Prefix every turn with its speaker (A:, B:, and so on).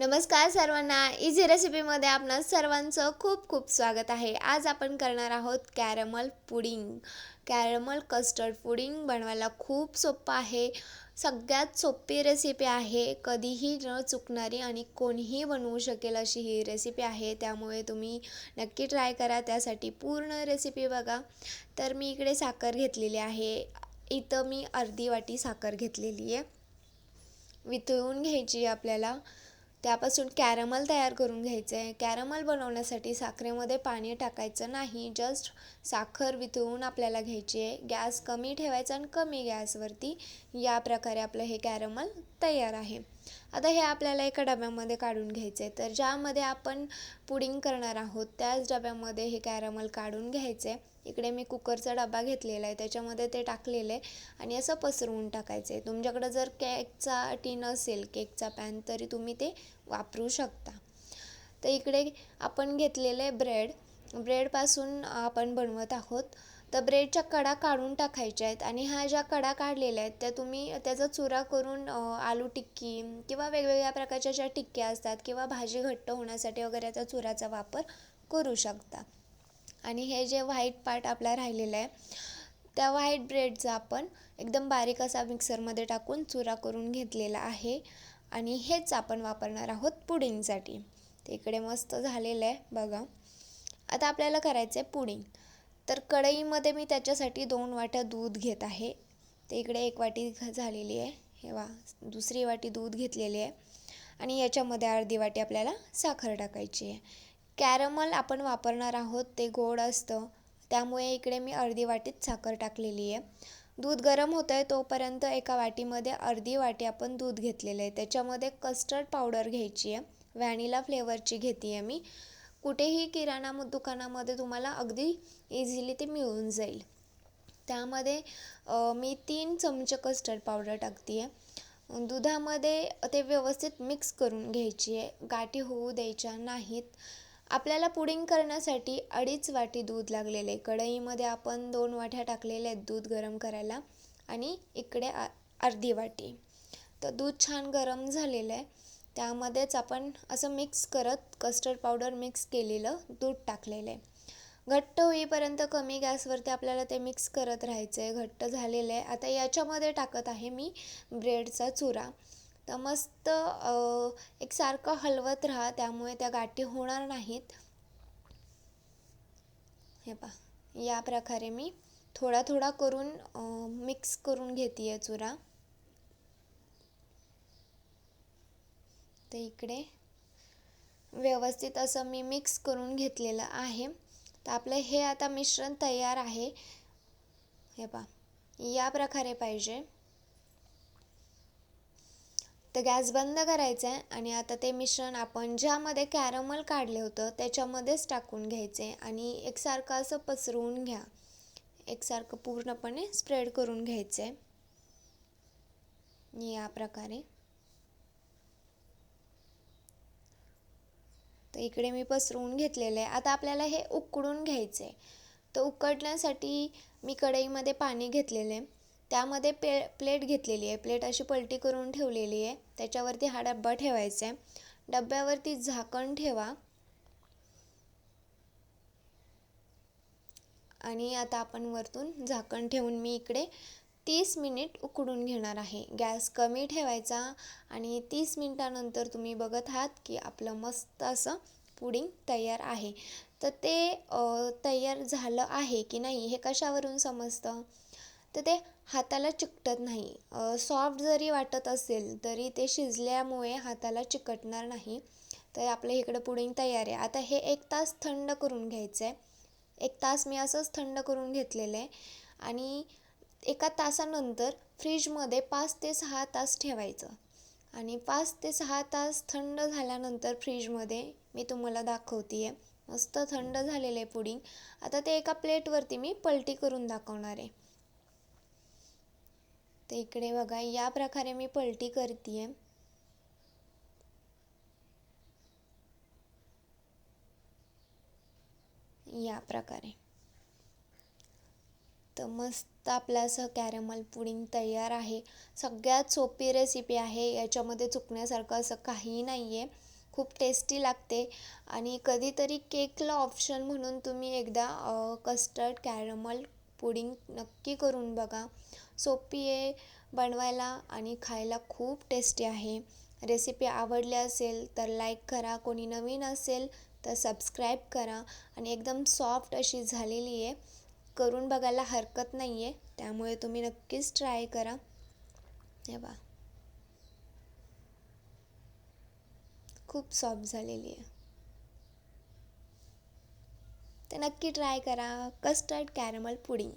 A: नमस्कार सर्वांना. इझी रेसिपीमध्ये आपणा सर्वांचं खूप खूप स्वागत आहे. आज आपण करणार आहोत caramel pudding caramel custard pudding बनवायला खूप सोपं आहे. सगळ्यात सोपी रेसिपी आहे. कधीही न चुकणारी आणि कोणीही बनवू शकेल अशी ही रेसिपी आहे. त्यामुळे तुम्ही नक्की ट्राय करा. त्यासाठी पूर्ण रेसिपी बघा. तर मी इकडे साखर घेतलेली आहे. इथं मी अर्धी वाटी साखर घेतलेली आहे. वितळून घ्यायची आपल्याला. त्यापासून कॅरमल तयार करून घ्यायचं आहे कॅरमल बनवण्यासाठी साखरेमध्ये पाणी टाकायचं नाही. जस्ट साखर वितळून आपल्याला घ्यायची आहे. गॅस कमी ठेवायचा आणि कमी गॅसवरती या प्रकारे आपलं हे कॅरमल तयार आहे. आता हे आपल्याला एका डब्यामध्ये काढून घ्यायचं आहे तर ज्यामध्ये आपण पुडिंग करणार आहोत त्याच डब्यामध्ये हे कॅरमल काढून घ्यायचं आहे इकडे मी कुकरचा डबा घेतलेला आहे त्याच्यामध्ये ते टाकलेलं आहे आणि असं पसरवून टाकायचं आहे. तुमच्याकडं जर केकचा टीन असेल केकचा पॅन तरी तुम्ही ते वापरू शकता. तर इकडे आपण घेतलेलं आहे ब्रेड. ब्रेडपासून आपण बनवत आहोत. तर ब्रेडच्या कडा काढून टाकायच्या आहेत आणि ह्या ज्या कडा काढलेल्या आहेत त्या तुम्ही त्याचा चुरा करून आलू टिक्की किंवा वेगवेगळ्या प्रकारच्या ज्या टिक्क्या असतात किंवा भाजी घट्ट होण्यासाठी वगैरे त्या चुराचा वापर करू शकता. आणि हे जे व्हाईट पार्ट आपला राहिलेला आहे त्या व्हाईट ब्रेडचा आपण एकदम बारीक असा मिक्सरमध्ये टाकून चुरा करून घेतलेला आहे. आणि हेच आपण वापरणार आहोत पुडिंगसाठी. ते इकडे मस्त झालेलं आहे बघा. आता आपल्याला करायचं आहे पुडिंग. तर कढईमध्ये मी त्याच्यासाठी दोन वाट्या दूध घेत आहे. ते इकडे एक वाटी झालेली आहे. हे वा दुसरी वाटी दूध घेतलेली आहे. आणि याच्यामध्ये अर्धी वाटी आपल्याला साखर टाकायची आहे. कॅरमल आपण वापरणार आहोत ते गोड असतं. त्यामुळे इकडे मी अर्धी वाटीत साखर टाकलेली आहे. दूध गरम होतं आहे तोपर्यंत एका वाटीमध्ये अर्धी वाटी आपण दूध घेतलेलं आहे. त्याच्यामध्ये कस्टर्ड पावडर घ्यायची आहे. व्हॅनिला फ्लेवरची घेते आहे मी. कुठेही किराणा दुकानामध्ये तुम्हाला अगदी इझिली ते मिळून जाईल. त्यामध्ये मी तीन चमचे कस्टर्ड पावडर टाकते आहे. दुधामध्ये ते व्यवस्थित मिक्स करून घ्यायची आहे. गाठी होऊ द्यायच्या नाहीत. आपल्याला पुडिंग करण्यासाठी अडीच वाटी दूध लागलेले. कढईमध्ये आपण दोन वाट्या टाकलेल्या आहेत दूध गरम करायला आणि इकडे आ अर्धी वाटी. तर दूध छान गरम झालेलं आहे. त्यामध्येच आपण असं मिक्स करत कस्टर्ड पावडर मिक्स केलेलं दूध टाकलेलं आहे. घट्ट होईपर्यंत कमी गॅसवरती आपल्याला ते मिक्स करत राहायचं आहे घट्ट झालेलं आहे. आता याच्यामध्ये टाकत आहे मी ब्रेडचा चुरा. तर मस्त एकसारखं हलवत राहा त्यामुळे त्या गाठी होणार नाहीत. हे पा या प्रकारे मी थोडा थोडा करून मिक्स करून घेते आहे चुरा. तर इकडे व्यवस्थित असं मी मिक्स करून घेतलेलं आहे. तर आपलं हे आता मिश्रण तयार आहे. हे पा या प्रकारे पाहिजे. तर गॅस बंद करायचा आहे आणि आता ते मिश्रण आपण ज्यामध्ये कॅरमल काढले होतं त्याच्यामध्येच टाकून घ्यायचे आणि एकसारखं असं पसरवून घ्या. एकसारखं पूर्णपणे स्प्रेड करून घ्यायचं. आहे या प्रकारे. तर इकडे मी पसरवून घेतलेलं आहे. आता आपल्याला हे उकडून घ्यायचं आहे तर उकडण्यासाठी मी कढईमध्ये पाणी घेतलेलं आहे. त्यामध्ये पे प्लेट घेतलेली आहे. प्लेट अशी पलटी करून ठेवलेली आहे. त्याच्यावरती हा डब्बा ठेवायचा आहे. डब्यावरती झाकण ठेवा. आणि आता आपण वरतून झाकण ठेवून मी इकडे तीस मिनिट उकडून घेणार आहे. गॅस कमी ठेवायचा आणि तीस मिनटानंतर तुम्ही बघत आहात की आपलं मस्त असं पुडिंग तयार आहे. तर ते तयार झालं आहे की नाही हे कशावरून समजतं? तर ते हाताला चिकटत नाही. सॉफ्ट जरी वाटत असेल तरी ते शिजल्यामुळे हाताला चिकटणार नाही. तर आपल्या इकडं पुडिंग तयार आहे. आता हे एक तास थंड करून घ्यायचं आहे एक तास मी असंच थंड करून घेतलेलं आहे आणि एका तासानंतर फ्रीजमध्ये पाच ते सहा तास ठेवायचं. आणि पाच ते सहा तास थंड झाल्यानंतर फ्रीजमध्ये मी तुम्हाला दाखवते आहे मस्त थंड झालेलं आहे पुडिंग. आता ते एका प्लेटवरती मी पलटी करून दाखवणार आहे. तर इकडे बघा या प्रकारे मी पलटी करते आहे या प्रकारे. तर मस्त आपलं असं कॅरमल पुडिंग तयार आहे. सगळ्यात सोपी रेसिपी आहे. याच्यामध्ये चुकण्यासारखं असं काही नाही आहे खूप टेस्टी लागते. आणि कधीतरी केकला ऑप्शन म्हणून तुम्ही एकदा कस्टर्ड कॅरमल पुडिंग नक्की करून बघा. सोपी आहे बनवायला आणि खायला खूप टेस्टी आहे. रेसिपी आवडली असेल तर लाईक करा. कोणी नवीन असेल तर सबस्क्राईब करा. आणि एकदम सॉफ्ट अशी झालेली आहे. करून बघायला हरकत नाही आहे त्यामुळे तुम्ही नक्कीच ट्राय करा. हे बा खूप सॉफ्ट झालेली आहे. तर नक्की ट्राय करा कस्टर्ड कॅरमल पुडिंग.